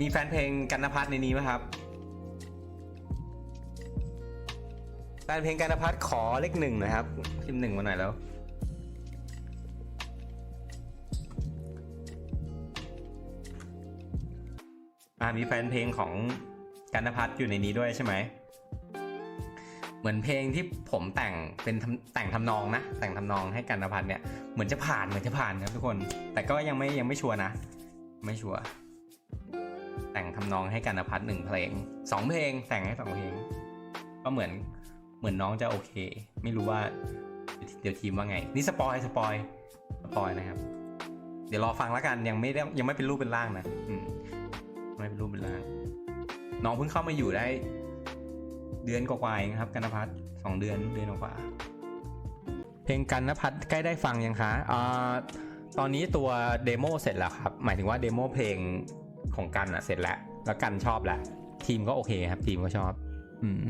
มีแฟนเพลงกันนพัฒน์ในนี้ไหมครับ แฟนเพลงกันนพัฒน์ขอเลขหนึ่งหนะครับพิมพ์หนึ่งมาหน่อยแล้ว อ่ามีแฟนเพลงของกันนพัฒน์อยู่ในนี้ด้วยใช่ไหม เหมือนเพลงที่ผมแต่งเป็นแต่งทำนองนะ แต่งทำนองให้กันนพัฒน์เนี่ย เหมือนจะผ่านเหมือนจะผ่านครับทุกคน แต่ก็ยังไม่ยังไม่ชัวร์นะ ไม่ชัวร์ แต่งทำนองให้กันนพัฒน์หนึ่งเพลงสองเพลงแต่งให้สองเพลง ก็เหมือนเหมือนน้องจะโอเค ไม่รู้ว่าเดี๋ยวทีมว่าไง นี่สปอยสปอยสปอยนะครับ เดี๋ยวรอฟังแล้วกันยังไม่ได้ยังไม่เป็นรูปเป็นร่างนะอืมไม่เป็นรูปเป็นร่าง น้องเพิ่งเข้ามาอยู่ได้ เดือนกว่าๆเองครับกันนพัฒน์สองเดือนเดือนกว่าเพลงกันนพัฒน์ใกล้ได้ฟังยังคะอ่าตอนนี้ตัวเดโมเสร็จแล้วครับ หมายถึงว่าเดโมเพลง ของกันอะเสร็จแล้ว แล้วกันชอบแหละ ทีมก็โอเคครับ ทีมก็ชอบ อืม